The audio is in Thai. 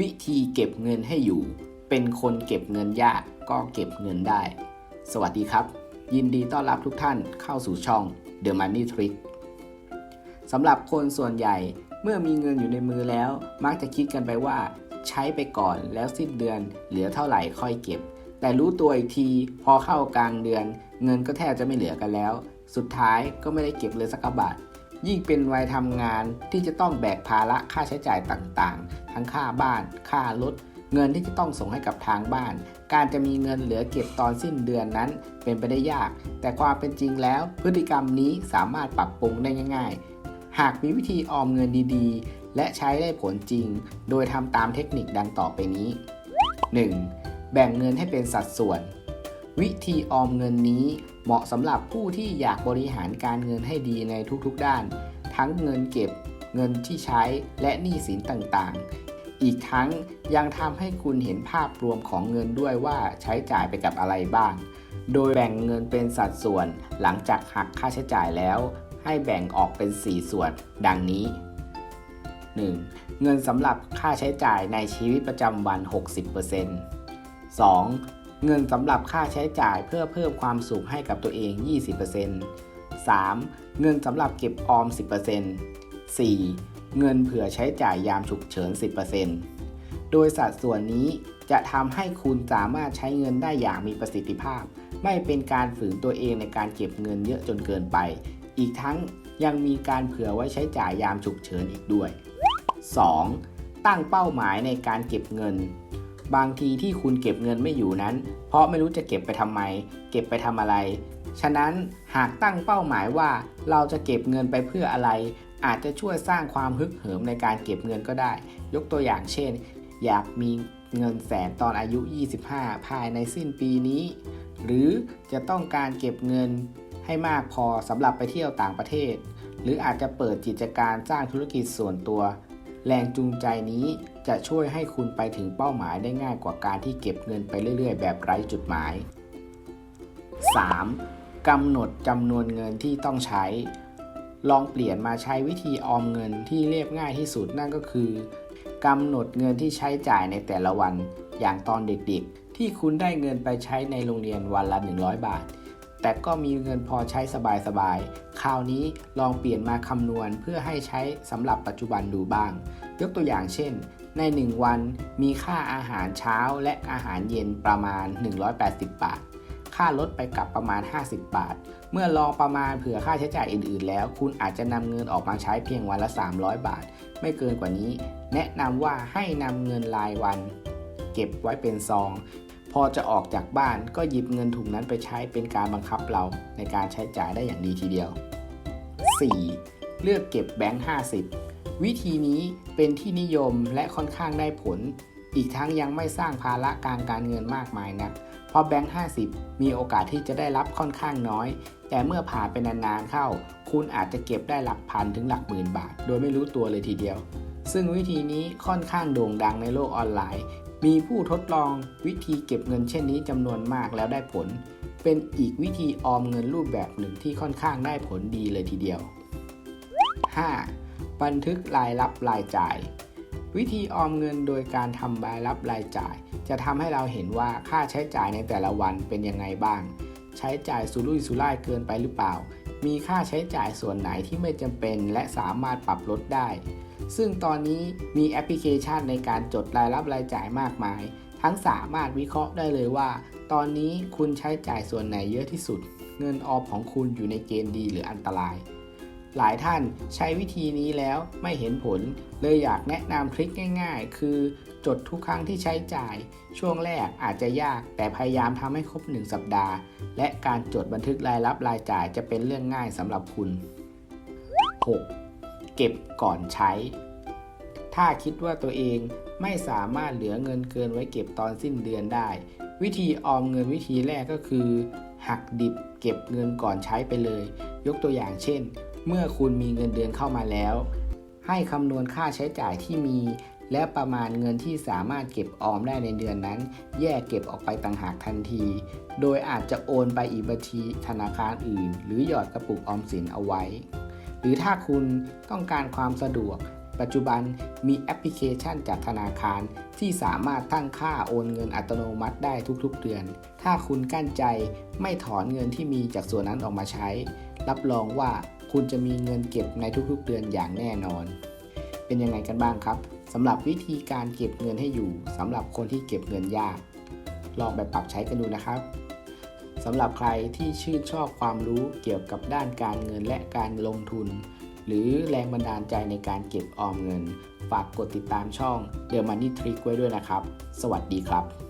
วิธีเก็บเงินให้อยู่ เป็นคนเก็บเงินยากก็เก็บเงินได้ สวัสดีครับ ยินดีต้อนรับทุกท่านเข้าสู่ช่อง The Money Trick สำหรับคนส่วนใหญ่เมื่อมีเงินอยู่ในมือแล้ว มักจะคิดกันไปว่า ใช้ไปก่อนแล้วสิ้นเดือน เหลือเท่าไหร่ค่อยเก็บ แต่รู้ตัวอีกทีพอเข้ากลางเดือน เงินก็แทบจะไม่เหลือกันแล้ว สุดท้ายก็ไม่ได้เก็บเลยสักบาท ยิ่งเป็นวัยทำงานที่จะต้องแบกภาระค่าใช้จ่ายต่างๆ ทั้งค่าบ้าน ค่ารถ เงินที่จะต้องส่งให้กับทางบ้าน การจะมีเงินเหลือเก็บตอนสิ้นเดือนนั้นเป็นไปได้ยาก แต่ความเป็นจริงแล้ว พฤติกรรมนี้สามารถปรับปรุงได้ง่าย ๆ หากมีวิธีออมเงินดีๆ และใช้ได้ผลจริง โดยทำตามเทคนิคดังต่อไปนี้ 1. แบ่งเงินให้เป็นสัดส่วน วิธีออมเงินนี้ เหมาะสำหรับผู้ที่อยากบริหารการเงินให้ดีในทุกๆด้าน ทั้งเงินเก็บเงินที่ใช้และหนี้สินต่างๆ อีกทั้งยังทำให้คุณเห็นภาพรวมของเงินด้วยว่าใช้จ่ายไปกับอะไรบ้าง โดยแบ่งเงินเป็นสัดส่วนหลังจากหักค่าใช้จ่ายแล้ว ให้แบ่งออกเป็น 4 ส่วน ดังนี้ 1. เงินสำหรับค่าใช้จ่ายในชีวิตประจำวัน 60% 2. เงินสำหรับค่าใช้จ่ายเพื่อเพิ่มความสุขให้กับตัวเอง 20% 3. เงินสำหรับเก็บออม 10% 4. เงินเผื่อใช้จ่ายยามฉุกเฉิน 10%โดยสัดส่วนนี้จะทำให้คุณสามารถใช้เงินได้อย่างมีประสิทธิภาพ ไม่เป็นการฝืนตัวเองในการเก็บเงินเยอะจนเกินไป อีกทั้งยังมีการเผื่อไว้ใช้จ่ายยามฉุกเฉินอีกด้วย 2. ตั้งเป้าหมายในการเก็บเงิน บางทีที่คุณเก็บเงินไม่อยู่นั้น เพราะไม่รู้จะเก็บไปทำไม เก็บไปทำอะไร ฉะนั้นหากตั้งเป้าหมายว่าเราจะเก็บเงินไปเพื่ออะไร อาจจะช่วยสร้างความฮึกเหิมในการเก็บเงินก็ได้ ยกตัวอย่างเช่น อยากมีเงินแสนตอนอายุ 25 ภายในสิ้นปีนี้ หรือจะต้องการเก็บเงินให้มากพอสำหรับไปเที่ยวต่างประเทศ หรืออาจจะเปิดกิจการสร้างธุรกิจส่วนตัว แรงจูงใจนี้ จะช่วยให้คุณไปถึงเป้าหมายได้ง่ายกว่าการที่เก็บเงินไปเรื่อยๆ แบบไร้จุดหมาย 3. กำหนดจำนวนเงินที่ต้องใช้ ลองเปลี่ยนมาใช้วิธีออมเงินที่เรียบง่ายที่สุดนั่นก็คือกำหนดเงินที่ใช้จ่ายในแต่ละวัน อย่างตอนเด็กๆ ที่คุณได้เงินไปใช้ในโรงเรียนวันละ 100 บาท แต่ก็มีเงินพอใช้สบายๆ คราวนี้ลองเปลี่ยนมาคำนวณเพื่อให้ใช้สำหรับปัจจุบันดูบ้าง ยกตัวอย่างเช่น ใน 1 วันมีค่าอาหารเช้าและอาหารเย็นประมาณ 180 บาท ค่ารถไปกลับประมาณ 50 บาท เมื่อลองประมาณเผื่อค่าใช้จ่ายอื่น ๆ แล้ว คุณอาจจะนำเงินออกมาใช้เพียงวันละ 300 บาท ไม่เกินกว่านี้ แนะนำว่าให้นำเงินรายวัน เก็บไว้เป็นซอง พอจะออกจากบ้านก็หยิบเงินถุงนั้นไปใช้เป็นการบังคับเราในการใช้จ่ายได้อย่างดีทีเดียว 4. เลือกเก็บแบงค์50 วิธีนี้เป็นที่นิยมและค่อนข้างได้ผล อีกทั้งยังไม่สร้างภาระการการเงินมากมายนะัก เพราะแบงค์ 50 มีโอกาสที่จะได้รับค่อนข้างน้อย แต่เมื่อผ่านไปนานๆเข้า คุณอาจจะเก็บได้หลักพันถึงหลักหมื่นบาท โดยไม่รู้ตัวเลยทีเดียว ซึ่งวิธีนี้ค่อนข้างโด่งดังในโลกออนไลน์ มีผู้ทดลองวิธีเก็บเงินเช่นนี้จำนวนมากแล้วได้ผล เป็นอีกวิธีออมเงินรูปแบบหนึ่งที่ค่อนข้างได้ผลดีเลยทีเดียว 5. บันทึกรายรับรายจ่าย วิธีออมเงินโดยการทำรายรับรายจ่าย จะทำให้เราเห็นว่าค่าใช้จ่ายในแต่ละวันเป็นยังไงบ้าง ใช้จ่ายสุรุ่ยสุร่ายเกินไปหรือเปล่า มีค่าใช้จ่ายส่วนไหนที่ไม่จำเป็นและสามารถปรับลดได้ ซึ่งตอนนี้มีแอปพลิเคชันในการจดรายรับรายจ่ายมากมาย ทั้งสามารถวิเคราะห์ได้เลยว่า ตอนนี้คุณใช้จ่ายส่วนไหนเยอะที่สุด เงินออมของคุณอยู่ในเกณฑ์ดีหรืออันตราย หลายท่านใช้วิธีนี้แล้วไม่เห็นผล เลยอยากแนะนำทริคง่าย ๆ คือจดทุกครั้งที่ใช้จ่าย ช่วงแรกอาจจะยากแต่พยายามทำให้ครบ 1 สัปดาห์ และการจดบันทึกรายรับรายจ่ายจะเป็นเรื่องง่ายสำหรับคุณ 6. เก็บก่อนใช้ ถ้าคิดว่าตัวเองไม่สามารถเหลือเงินเกินไว้เก็บตอนสิ้นเดือนได้ วิธีออมเงินวิธีแรกก็คือ หักดิบเก็บเงินก่อนใช้ไปเลย ยกตัวอย่างเช่น เมื่อคุณมีเงินเดือนเข้ามาแล้ว ให้คำนวณค่าใช้จ่ายที่มี และประมาณเงินที่สามารถเก็บออมได้ในเดือนนั้น แยกเก็บออกไปต่างหากทันที โดยอาจจะโอนไปอีกบัญชีธนาคารอื่น หรือหยอดกระปุกออมสินเอาไว้ หรือถ้าคุณต้องการความสะดวก ปัจจุบันมีแอปพลิเคชันจากธนาคารที่สามารถตั้งค่าโอนเงินอัตโนมัติได้ทุกๆ เดือน ถ้าคุณกั้นใจไม่ถอนเงินที่มีจากส่วนนั้นออกมาใช้ รับรองว่า คุณจะมีเงินเก็บในทุกๆเดือนอย่างแน่นอน เป็นยังไงกันบ้างครับสำหรับวิธีการเก็บเงินให้อยู่สำหรับคนที่เก็บเงินยาก ลองไปปรับใช้กันดูนะครับสำหรับใครที่ชื่นชอบความรู้เกี่ยวกับด้านการเงินและการลงทุน หรือแรงบันดาลใจในการเก็บออมเงิน ฝากกดติดตามช่อง The Money Trick ไว้ด้วยนะครับ สวัสดีครับ